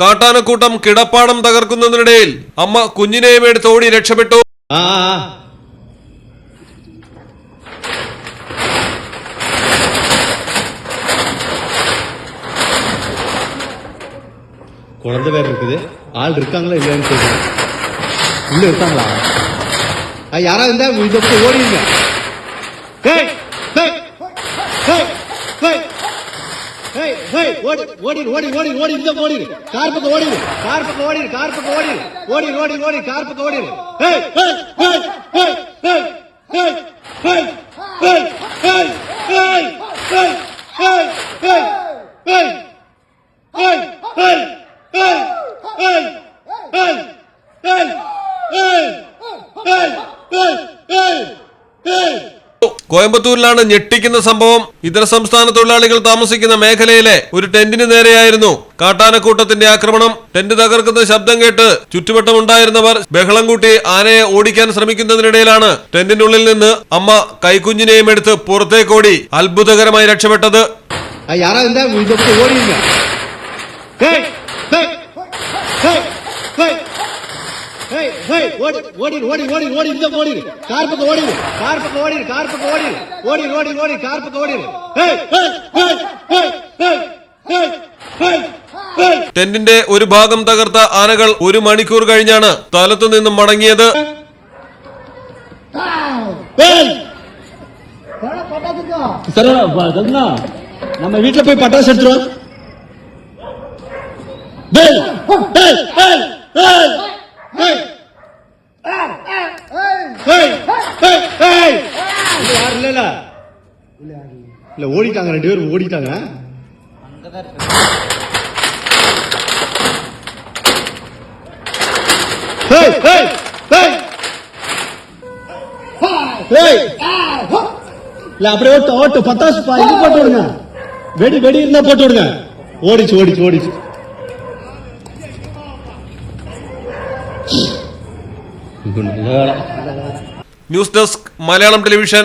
കാട്ടാനക്കൂട്ടം കിടപ്പാടം തകർക്കുന്നതിനിടയിൽ അമ്മ കുഞ്ഞിനെയും എടുത്ത് ഓടി രക്ഷപ്പെട്ടു ആ ആ, ആ. குழந்தை வேற இருக்குது ஆள் இருக்காங்களா இல்லையான்னு தெரியும் உள்ள இருக்காங்களா ஆ, யாராவது இருந்தா இதை விட்டு ஓடிடுங்க ஓடி ஓடி ஓடி ஓடி ஓடி இந்த ஓடி கார் பக்கம் ஓடி கார் பக்கம் ஓடி கார் பக்கம் ஓடி ஓடி ஓடி ஓடி கார் பக்கம் ஓடிடு hey hey hey hey hey കോയമ്പത്തൂരിലാണ് ഞെട്ടിക്കുന്ന സംഭവം. ഇതര സംസ്ഥാന തൊഴിലാളികൾ താമസിക്കുന്ന മേഖലയിലെ ഒരു ടെന്റിന് നേരെയായിരുന്നു കാട്ടാനക്കൂട്ടത്തിന്റെ ആക്രമണം. ടെന്റ് തകർക്കുന്ന ശബ്ദം കേട്ട് ചുറ്റുവട്ടമുണ്ടായിരുന്നവർ ബഹളം കൂട്ടി ആനയെ ഓടിക്കാൻ ശ്രമിക്കുന്നതിനിടയിലാണ് ടെന്റിനുള്ളിൽ നിന്ന് അമ്മ കൈക്കുഞ്ഞിനെയും എടുത്ത് പുറത്തേക്കോടി അത്ഭുതകരമായി രക്ഷപ്പെട്ടത്. ആ, ടെന്റിന്റെ ഒരു ഭാഗം തകർത്ത ആനകൾ ഒരു മണിക്കൂർ കഴിഞ്ഞാണ് സ്ഥലത്തു നിന്നും മടങ്ങിയത്. Uh, uh, നമ്മ വീട്ടിൽ പോയി പട്ടാശ എടുത്തു இல்ல ஓடிட்டாங்க ரெண்டு பேரும் ஓடிட்டாங்க ஹேய், ஹேய், ஹேய். ஹேய். இல்ல அப்படியே ஓட்டு ஓட்டு பட்டாசு பா- இது போட்டு விடுங்க வெடி வெடி இருந்தா போட்டு விடுங்க ஓடிச்சு ஓடிச்சு ஓடிச்சு ന്യൂസ് ഡെസ്ക് മലയാളം ടെലിവിഷൻ